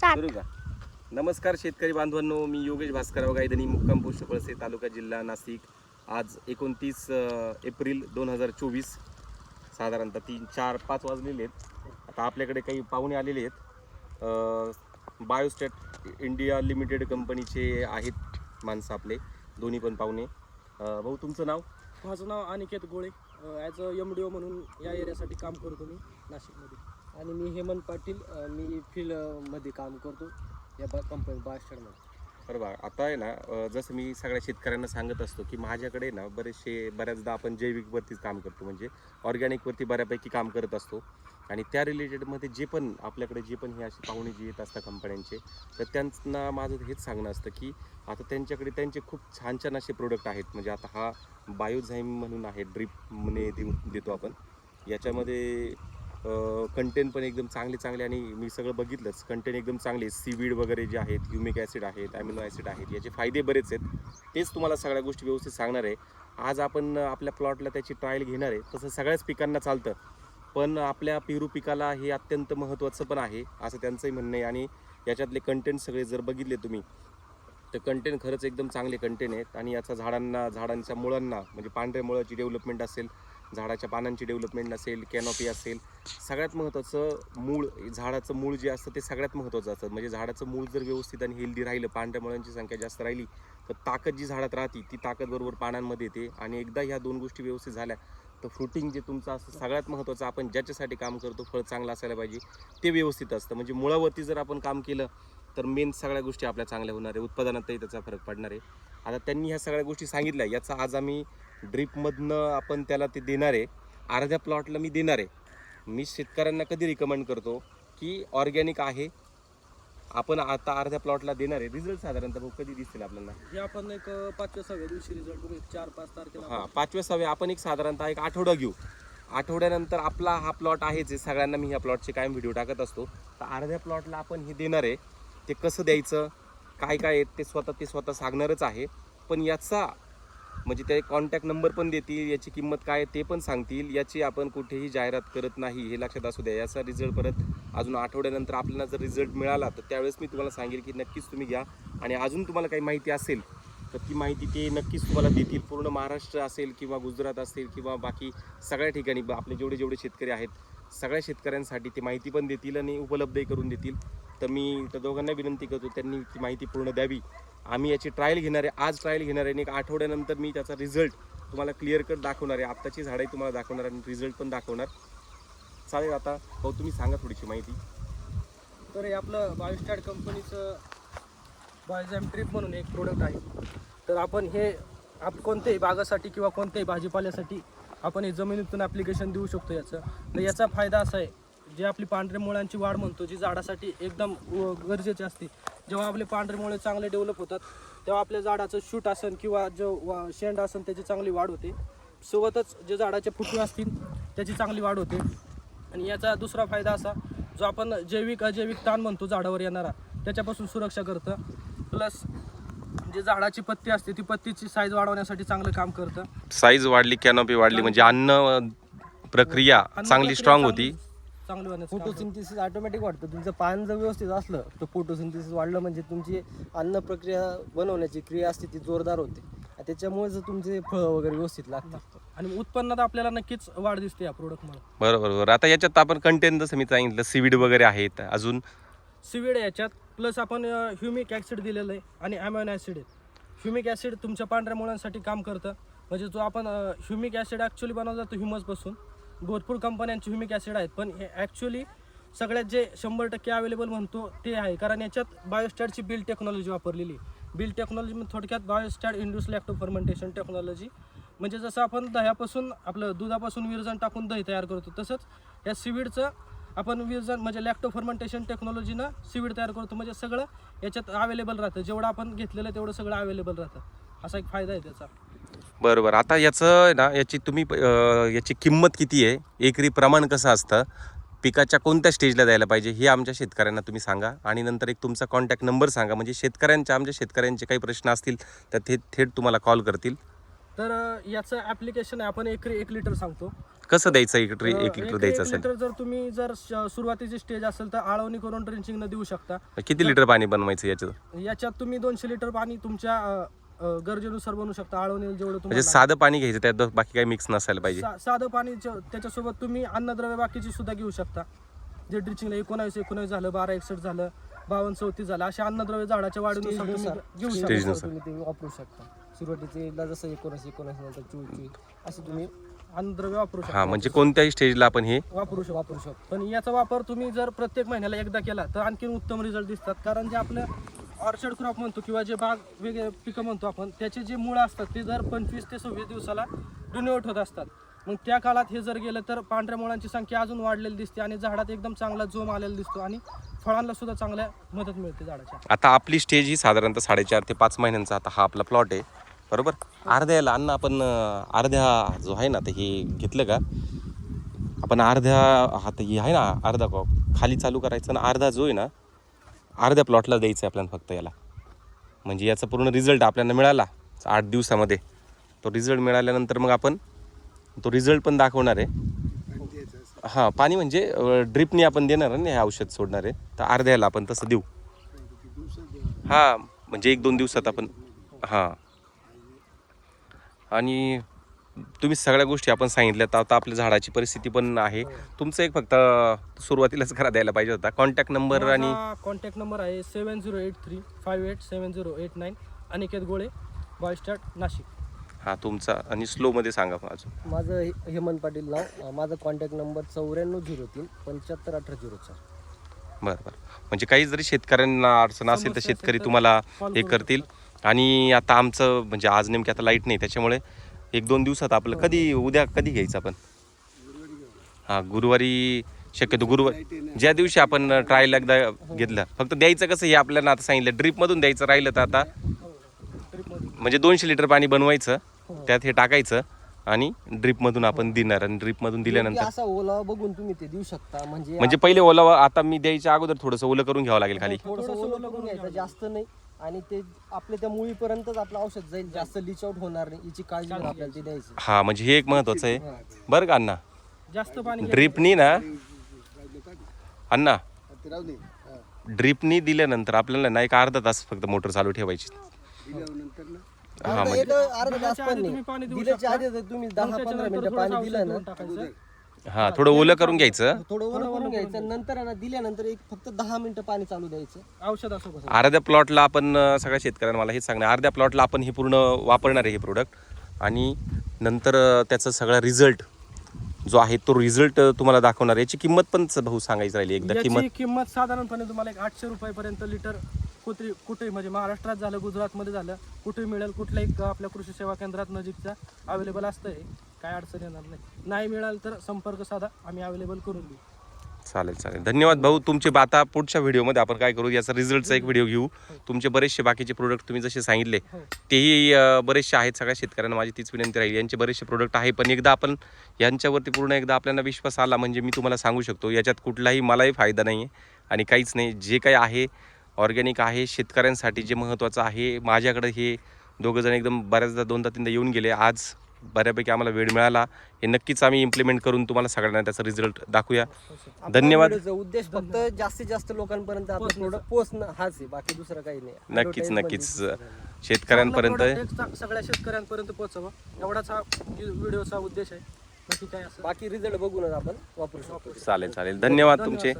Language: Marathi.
सुरू का नमस्कार शेतकरी बांधवांनो मी योगेश भास्करराव गायधनी मुक्काम पोस्ट पळसे तालुका जिल्हा नाशिक. आज एकोणतीस एप्रिल दोन हजार चोवीस. साधारणतः तीन चार पाच वाजलेले आहेत. आता आपल्याकडे काही पाहुणे आलेले आहेत. बायोस्टेट इंडिया लिमिटेड कंपनीचे आहेत माणसं आपले. दोन्ही पण पाहुणे. अं, भाऊ तुमचं नाव? माझं नाव Aniket Gole. As a M D O म्हणून या एरियासाठी काम करतो मी नाशिकमध्ये. आणि मी हेमंत पाटील अ, मी फील्डमध्ये काम करतो या बा कंपनी बास्टरमध्ये बरोबर आता आहे ना अं, जसं मी सगळ्या शेतकऱ्यांना सांगत असतो की माझ्याकडे ना बरेचसे बऱ्याचदा आपण जैविकवरतीच काम करतो. म्हणजे ऑर्गॅनिकवरती बऱ्यापैकी काम करत असतो. आणि त्या रिलेटेडमध्ये जे पण आपल्याकडे जे पण हे असे पाहुणे जे येत असतात कंपन्यांचे तर त्यांना माझं हेच सांगणं असतं की आता त्यांच्याकडे त्यांचे खूप छान छान असे प्रोडक्ट आहेत. म्हणजे आता हा बायोझाईम म्हणून आहे ड्रिपने देऊ देतो आपण. याच्यामध्ये कंटेंट पण एकदम चांगले चांगले आणि मी सगळं बघितलंच. कंटेंट एकदम चांगले सीवीड वगैरे जे आहेत ह्युमिक ॲसिड आहेत ॲमिनो ॲसिड आहेत याचे फायदे बरेच आहेत. तेच तुम्हाला सगळ्या गोष्टी व्यवस्थित सांगणार आहे. आज आपण आपल्या प्लॉटला त्याची ट्रायल घेणार आहे. तसं सगळ्याच पिकांना चालतं. पण आपल्या पेरू पिकाला हे अत्यंत महत्त्वाचं पण आहे असं त्यांचंही म्हणणं आहे. आणि याच्यातले कंटेंट सगळे जर बघितले तुम्ही तर कंटेंट खरंच एकदम चांगले कंटेंट आहेत. आणि याचा झाडांना झाडांच्या मुळांना म्हणजे पांढऱ्या मुळाची डेव्हलपमेंट असेल झाडाच्या पानांची डेव्हलपमेंट असेल कॅनॉपी असेल सगळ्यात महत्त्वाचं मूळ झाडाचं मूळ जे असतं ते सगळ्यात महत्त्वाचं असतं. म्हणजे झाडाचं मूळ जर व्यवस्थित आणि हेल्दी राहिलं पांढऱ्या मुळांची संख्या जास्त राहिली तर ताकद जी झाडात राहते ती ताकद बरोबर पानांमध्ये येते. आणि एकदा ह्या दोन गोष्टी व्यवस्थित झाल्या तर फ्रुटिंग जे तुमचं असतं सगळ्यात महत्त्वाचं आपण ज्याच्यासाठी काम करतो फळ चांगलं असायला पाहिजे ते व्यवस्थित असतं. म्हणजे मुळावरती जर आपण काम केलं तर मेन सगळ्या गोष्टी आपल्या चांगल्या होणार आहे. उत्पादनातही त्याचा फरक पडणार आहे. आता त्यांनी ह्या सगळ्या गोष्टी सांगितल्या याचा आज आम्ही ड्रीपमधनं आपण त्याला ते देणार आहे. अर्ध्या प्लॉटला मी देणार आहे. मी शेतकऱ्यांना कधी रिकमेंड करतो की ऑर्गॅनिक आहे. आपण आता अर्ध्या प्लॉटला देणार आहे. रिझल्ट साधारणतः भाऊ कधी दिसतील आपल्याला? आपण एक पाचव्या सहाव्या दिवशी रिझल्ट बघू चार पाच तारखेला हां पाचव्या सहाव्या. आपण एक साधारणतः एक आठवडा घेऊ. आठवड्यानंतर आपला हा प्लॉट आहेच आहे. सगळ्यांना मी ह्या प्लॉटचे कायम व्हिडिओ टाकत असतो. तर अर्ध्या प्लॉटला आपण हे देणार आहे. ते कसं द्यायचं? काय काय ते स्वतः ते स्वतः सांगणारच आहे. पण याचा म्हणजे ते कॉन्टॅक्ट नंबर पण देतील याची किंमत काय आहे ते पण सांगतील याची आपण कुठेही जाहिरात करत नाही हे लक्षात असू द्या. याचा रिझल्ट परत अजून आठवड्यानंतर आपल्याला जर रिझल्ट मिळाला तर त्यावेळेस मी तुम्हाला सांगेल की नक्कीच तुम्ही घ्या. आणि अजून तुम्हाला काही माहिती असेल तर ती माहिती ते नक्कीच तुम्हाला देतील. पूर्ण महाराष्ट्र असेल किंवा गुजरात असेल किंवा बाकी सगळ्या ठिकाणी ब- आपले जेवढे जेवढे शेतकरी आहेत सगळ्या शेतकऱ्यांसाठी ती माहिती पण देतील आणि उपलब्धही करून देतील. तर मी त्या दोघांना विनंती करतो त्यांनी ती माहिती पूर्ण द्यावी. आम्ही याची ट्रायल घेणार आहे. आज ट्रायल घेणार आहे आणि एक आठवड्यानंतर मी त्याचा रिझल्ट तुम्हाला क्लिअर कट दाखवणार आहे. आत्ताची झाडंही तुम्हाला दाखवणार आणि रिझल्ट पण दाखवणार. चालेल आता. भाऊ तुम्ही सांगा थोडीशी माहिती. तर हे आपलं बायोस्टॅड कंपनीचं बायोझॅम ट्रिप म्हणून एक प्रोडक्ट आहे. तर आपण हे आप कोणत्याही बागासाठी किंवा कोणत्याही भाजीपाल्यासाठी आपण हे जमिनीतून ॲप्लिकेशन देऊ शकतो याचं. तर याचा फायदा असा आहे जे आपली पांढऱ्या मुळांची वाढ म्हणतो जी झाडासाठी एकदम व- गरजेची असते जेव्हा आपले पांढरे मुळे चांगले डेव्हलप होतात तेव्हा आपल्या झाडाचं शूट असेल किंवा जो वा शेंड असेल त्याची चांगली वाढ होते. सोबतच जे झाडाचे फुटवे असतील त्याची चांगली वाढ होते. आणि याचा दुसरा फायदा असा जो आपण जैविक अजैविक ताण म्हणतो झाडावर येणारा त्याच्यापासून सुरक्षा करतं. प्लस जे झाडाची पत्ती असते ती पत्तीची साईज वाढवण्यासाठी चांगलं काम करतं. साईज वाढली कॅनॉपी वाढली म्हणजे अन्न प्रक्रिया चांगली स्ट्रॉंग होती. चांगली होण्याचं काम करतं. फोटोसिंथेसिस ऑटोमॅटिक वाढतं. तुमचं पान जर व्यवस्थित असलं तर फोटोसिंथेसिस वाढलं म्हणजे तुमची अन्न प्रक्रिया बनवण्याची क्रिया असते ती जोरदार होते. आणि त्याच्यामुळे जर तुमचे फळं वगैरे व्यवस्थित लागतात. आणि उत्पन्नात आपल्याला नक्कीच वाढ दिसते या प्रोडक्टमुळे बरोबर बरोबर. आता याच्यात आपण कंटेंट जसं मी सांगितलं सीविड वगैरे आहेत अजून? सिविड आहे याच्यात प्लस आपण ह्युमिक ॲसिड दिलेलं आहे आणि ॲमॅनो ॲसिड आहे. ह्युमिक ॲसिड तुमच्या पांढऱ्या मुळांसाठी काम करतं. म्हणजे जो आपण ह्युमिक ॲसिड ॲक्च्युली बनवला जातो ह्युमसपासून भरपूर कंपन्यांचे ह्युमिक ॲसिड आहेत. पण हे ॲक्च्युली सगळ्यात जे शंभर टक्के अवेलेबल म्हणतो ते आहे. कारण याच्यात बायोस्टॅडची बिल टेक्नॉलॉजी वापरलेली बिल टेक्नॉलॉजी म्हणजे थोडक्यात Biostadt induce lacto fermentation technology म्हणजे जसं आपण दह्यापासून आपलं दुधापासून विरजन टाकून दही तयार करतो तसंच या सिविडचं आपण विरजन म्हणजे लॅक्टो फर्मेंटेशन टेक्नॉलॉजीनं सिविड तयार करतो. म्हणजे सगळं याच्यात अवेलेबल राहतं. जेवढं आपण घेतलेलं तेवढं सगळं अवेलेबल राहतं. असा एक फायदा आहे त्याचा. बरोबर. आता याचं ना याची तुम्ही अं, याची किंमत किती आहे? एकरी प्रमाण कसं असतं? पिकाच्या कोणत्या स्टेजला द्यायला पाहिजे? हे आमच्या शेतकऱ्यांना तुम्ही सांगा. आणि नंतर एक तुमचा कॉन्टॅक्ट नंबर सांगा. म्हणजे शेतकऱ्यांच्या आमच्या शेतकऱ्यांचे काही प्रश्न असतील तर ते थेट तुम्हाला कॉल करतील. तर अं, याचं ॲप्लिकेशन आहे. आपण एक एक लिटर सांगतो. कसं द्यायचं एक लिटर अं, एक लिटर द्यायचं असेल? लिटर जर तुम्ही जर श- सुरुवातीची स्टेज असेल तर आळवणी करून ड्रिंचिंग न देऊ शकता. किती लिटर पाणी बनवायचं याच्यात? याच्यात तुम्ही दोनशे लिटर पाणी तुमच्या अं, अं, गरजेनुसार बनवू शकता. आळवणी जेवढं म्हणजे तुम्हाला साधं पाणी घ्यायचं त्यात बाकी काही मिक्स नसायला पाहिजे. सा- साधं पाणी ज- त्याच्यासोबत तुम्ही अन्नद्रव्य बाकीची सुद्धा घेऊ शकता. जे ड्रिचिंगला एकोणावीस एकोणावीस झालं बारा एकसष्ट झालं बावन्न चौतीस झालं असे अन्नद्रव्य झाडाच्या वाढीनुसार तुम्ही स्टेजनुसार. घेऊ शकता. स्टेजनुसार. तुम्ही ते वापरू शकता. सुरुवातीला जसं एकोणीस एकोणीस नंतर चोवीस चोवीस असं तुम्ही अन्नद्रव्य वापरू हा शकता म्हणजे कोणत्याही स्टेजला आपण हे वापरू शकतो वापरू शकता. पण याचा वापर तुम्ही जर प्रत्येक महिन्याला एकदा केला तर आणखीन उत्तम रिझल्ट दिसतात. कारण जे आपलं ऑर्चर्ड क्रॉप म्हणतो किंवा जे बाग वेगळे पिकं म्हणतो आपण त्याचे जे मुळं असतात ते जर पंचवीस ते सव्वीस दिवसाला रिन्युएट होत असतात. मग त्या काळात हे जर गेलं तर पांढऱ्या मुळांची संख्या अजून वाढलेली दिसते आणि झाडात एकदम चांगला जोम आलेला दिसतो आणि फळांना सुद्धा चांगल्या मदत मिळते झाडाच्या. आता आपली स्टेज ही साधारणतः साडेचार ते पाच महिन्यांचा आता हा आपला प्लॉट आहे. बरोबर? अर्ध्याला अन्न आपण अर्ध्या जो आहे ना ते हे घेतलं का? आपण अर्ध्या हात हे आहे ना अर्धा खाली चालू करायचं ना अर्धा जो आहे ना अर्ध्या प्लॉटला द्यायचं आहे आपल्याला फक्त याला. म्हणजे याचा पूर्ण रिझल्ट आपल्याला मिळाला आठ दिवसामध्ये. तो रिझल्ट मिळाल्यानंतर मग आपण तो रिझल्ट पण दाखवणार आहे. हां पाणी म्हणजे ड्रिपनी आपण देणार आहे ना हे औषध सोडणार आहे. तर अर्ध्याला आपण तसं देऊ. हां म्हणजे एक दोन दिवसात आपण हां. आणि तुम्ही सगळ्या गोष्टी आपण सांगितल्या तर आता आपल्या झाडाची परिस्थिती पण आहे. तुमचं एक फक्त सुरुवातीलाच करा द्यायला पाहिजे होता. कॉन्टॅक्ट नंबर आणि कॉन्टॅक्ट नंबर आहे seven zero eight three five eight seven zero eight nine Aniket Gole Biostadt Nashik. हां तुमचा आणि स्लोमध्ये सांगा अजून. माझं हे- हेमंत पाटील नाव. माझा कॉन्टॅक्ट नंबर चौऱ्याण्णव झिरो तीन पंच्याहत्तर अठरा झिरो चार. बरं बरं. म्हणजे काही जरी शेतकऱ्यांना अडचण असेल तर समस्या शेतकरी तर तुम्हाला call हे करू करतील. आणि आता आमचं म्हणजे आज नेमकी आता लाइट नाही त्याच्यामुळे एक दोन दिवसात आपलं कधी उद्या कधी घ्यायचं आपण? हां गुरुवारी शक्यतो गुरुवार. ज्या दिवशी आपण ट्रायल एकदा घेतलं फक्त द्यायचं कसं हे आपल्याला आता सांगितलं. ड्रीपमधून द्यायचं राहिलं तर आता म्हणजे दोनशे लिटर पाणी बनवायचं त्यात हे टाकायचं आणि ड्रीपमधून आपण देणार आणि ड्रीपमधून दिल्यानंतर असा ओला बघून तुम्ही ते देऊ शकता. म्हणजे म्हणजे पहिले ओलावा आता मी द्यायच्या अगोदर थोडंसं ओलं करून घ्यावं लागेल खाली. थोडंसं ओलं करून घ्यायचं जास्त नाही. आणि ते आपल्या त्या मुळीपर्यंतच आपलं औषध जाईल. जास्त लिच आउट होणार नाही. याची काळजी आपल्याला ते द्यायची. हा म्हणजे हे एक महत्वाचं आहे. बरं का अण्णा? जास्त पाणी. ड्रिपनी ना अण्णा? ड्रिपनी दिल्यानंतर आपल्याला ना एक अर्धा तास फक्त मोटर चालू ठेवायची. हा अर्धा म्हणजे अर्धा तास पण नाही. दिल्याच्या. आधी जर तुम्ही दहा पंधरा मिनिटं पाणी दिलं ना. हा थोडं ओलं करून घ्यायचं. थोडं ओलं करून घ्यायचं. नंतर आहे ना दिल्यानंतर एक फक्त दहा मिनिटं पाणी चालू द्यायचं. औषधासोबत. अर्ध्या प्लॉटला आपण अं, सगळ्या शेतकऱ्यांना मला हेच सांगणार अर्ध्या प्लॉटला आपण हे पूर्ण वापरणार आहे हे प्रोडक्ट आणि नंतर अं, त्याचा सगळा रिझल्ट जो आहे तो रिझल्ट तुम्हाला दाखवणार याची किंमत पण स- भाऊ सांगायची राहिली एकदा. किंमत याची किंमत साधारणपणे तुम्हाला एक आठशे रुपयापर्यंत लिटर कुठे कुठेही म्हणजे महाराष्ट्रात झालं गुजरातमध्ये झालं कुठेही मिळेल कुठल्याही आपल्या कृषी सेवा केंद्रात नजीकच्या अवेलेबल असतं हे काय अडचण येणार नाही. नाही मिळाल तर संपर्क साधा आम्ही अवेलेबल करून देऊ. चालेल चालेल. धन्यवाद भाऊ तुमचे बा- आता पुढच्या व्हिडिओमध्ये आपण काय करू याचा रिझल्टचा एक व्हिडिओ घेऊ. तुमचे बरेचसे बाकीचे प्रोडक्ट तुम्ही जसे सांगितले हो. तेही बरेचसे आहेत सगळ्या शेतकऱ्यांना माझी तीच विनंती राहील. यांचे बरेचसे प्रोडक्ट आहे पण एकदा आपण यांच्यावरती पूर्ण एकदा आपल्याला विश्वास आला म्हणजे मी तुम्हाला सांगू शकतो याच्यात कुठलाही मलाही फायदा नाही आहे आणि काहीच नाही. जे काही आहे ऑर्गॅनिक आहे शेतकऱ्यांसाठी जे महत्त्वाचं आहे माझ्याकडे हे दोघं जण एकदम बऱ्याचदा दोनदा तीनदा येऊन गेले. आज बऱ्यापैकी आम्हाला वेळ मिळाला. हे नक्कीच आम्ही इम्प्लिमेंट करून तुम्हाला सगळ्यांना त्याचा रिझल्ट दाखवूया. आपला धन्यवाद. व्हिडिओचा उद्देश फक्त जास्तीत जास्त लोकांपर्यंत आपलं प्रोडक्ट पोहोचणं हाच आहे बाकी दुसरं काही नाही. नक्कीच नक्कीच. नाही. शेतकऱ्यांपर्यंत सगळ्या शेतकऱ्यांपर्यंत पोहोचावं. एवढाच हा व्हिडिओचा उद्देश आहे. बाकी काय बाकी रिझल्ट बघूनच आपण वापरू शकतो. चालेल चालेल. धन्यवाद तुमचे.